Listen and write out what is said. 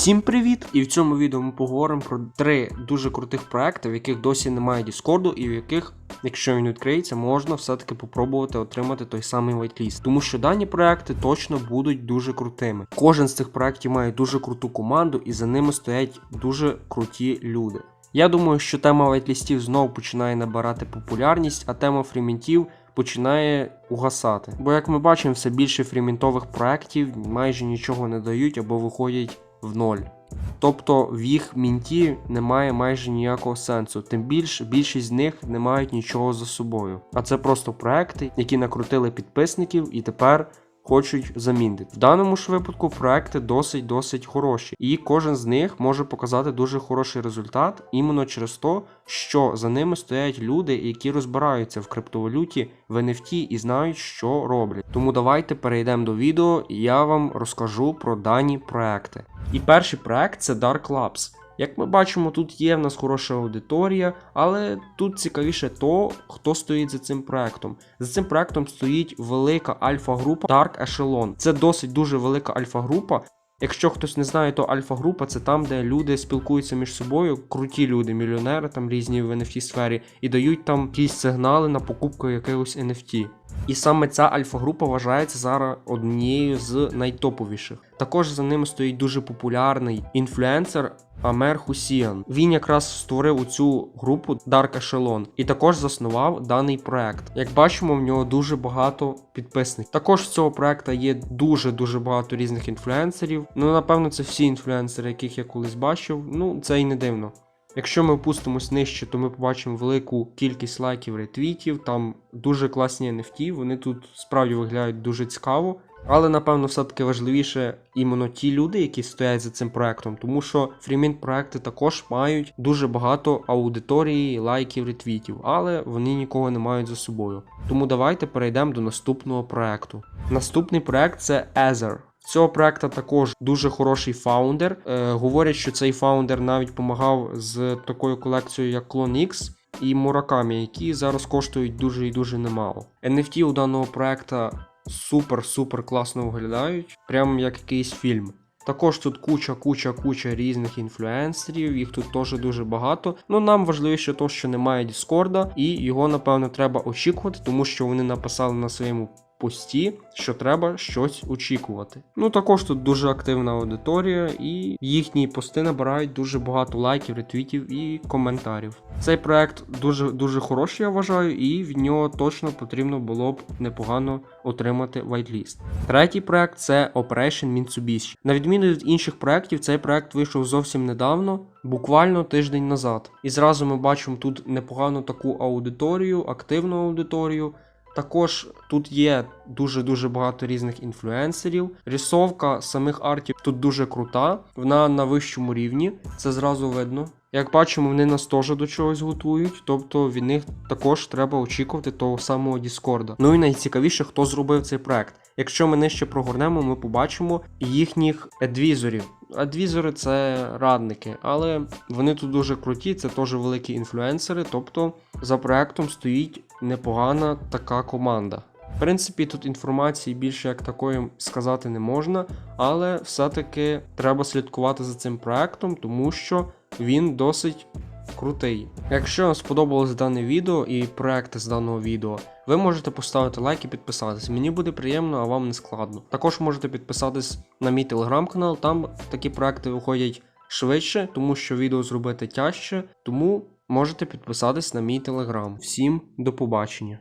Всім привіт! І в цьому відео ми поговоримо про три дуже крутих проекти, в яких досі немає Діскорду, і в яких, якщо він відкриється, можна все-таки попробувати отримати той самий вайтліст. Тому що дані проекти точно будуть дуже крутими. Кожен з цих проектів має дуже круту команду, і за ними стоять дуже круті люди. Я думаю, що тема вайтлістів знову починає набирати популярність, а тема фріментів починає угасати. Бо, як ми бачимо, все більше фріментових проєктів майже нічого не дають або виходять в ноль. Тобто в їх мінті немає майже ніякого сенсу, тим більше більшість з них не мають нічого за собою. А це просто проекти, які накрутили підписників і тепер хочуть замінити. В даному ж випадку проекти досить досить хороші, і кожен з них може показати дуже хороший результат іменно через те, що за ними стоять люди, які розбираються в криптовалюті, в NFT і знають, що роблять. Тому давайте перейдемо до відео, і я вам розкажу про дані проекти. І перший проект це Dark Labs. Як ми бачимо, тут є в нас хороша аудиторія, але тут цікавіше то, хто стоїть за цим проектом. За цим проектом стоїть велика альфа-група Dark Echelon. Це досить дуже велика альфа-група. Якщо хтось не знає, то альфа-група це там, де люди спілкуються між собою, круті люди, мільйонери там різні в NFT сфері, і дають там якісь сигнали на покупку якогось NFT. І саме ця альфа-група вважається зараз однією з найтоповіших. Також за ними стоїть дуже популярний інфлюенсер Амер Хусіан. Він якраз створив цю групу Dark Echelon і також заснував даний проект. Як бачимо, в нього дуже багато підписників. Також з цього проекту є дуже дуже багато різних інфлюенсерів. Ну напевно, це всі інфлюенсери, яких я колись бачив. Ну це і не дивно. Якщо ми опустимось нижче, то ми побачимо велику кількість лайків, ретвітів, там дуже класні NFT, вони тут справді виглядають дуже цікаво. Але напевно все-таки важливіше іменно ті люди, які стоять за цим проектом, тому що фрімінт проекти також мають дуже багато аудиторії, лайків, ретвітів, але вони нікого не мають за собою. Тому давайте перейдемо до наступного проекту. Наступний проект це Ether. Цього проекту також дуже хороший фаундер. Е, говорять, що цей фаундер навіть допомагав з такою колекцією, як Clone X і Murakami, які зараз коштують дуже і дуже немало. NFT у даного проекту супер-супер класно виглядають, прямо як якийсь фільм. Також тут куча, куча, куча різних інфлюенсерів, їх тут теж дуже багато. Ну нам важливіше то, що немає Діскорда, і його, напевно, треба очікувати, тому що вони написали на своєму пості, що треба щось очікувати. Ну також тут дуже активна аудиторія, і їхні пости набирають дуже багато лайків, ретвітів і коментарів. Цей проект дуже дуже хороший, я вважаю, і в нього точно потрібно було б непогано отримати вайтліст. Третій проект це Operation Mitsubishi. На відміну від інших проектів, цей проект вийшов зовсім недавно. Буквально тиждень назад. І зразу ми бачимо тут непогану таку аудиторію, активну аудиторію. Також тут є дуже-дуже багато різних інфлюенсерів. Рисовка самих артів тут дуже крута, вона на вищому рівні, це зразу видно. Як бачимо, вони нас теж до чогось готують, тобто від них також треба очікувати того самого Діскорда. Ну і найцікавіше, хто зробив цей проект. Якщо ми нижче прогорнемо, ми побачимо їхніх адвізорів. Адвізори це радники, але вони тут дуже круті, це теж великі інфлюенсери, тобто за проектом стоїть непогана така команда. В принципі, тут інформації більше як такої сказати не можна, але все-таки треба слідкувати за цим проектом, тому що він досить крутий. Якщо вам сподобалось дане відео і проекти з даного відео, ви можете поставити лайк і підписатись. Мені буде приємно, а вам не складно. Також можете підписатись на мій телеграм-канал, там такі проекти виходять швидше, тому що відео зробити тяжче. Тому можете підписатись на мій телеграм. Всім до побачення.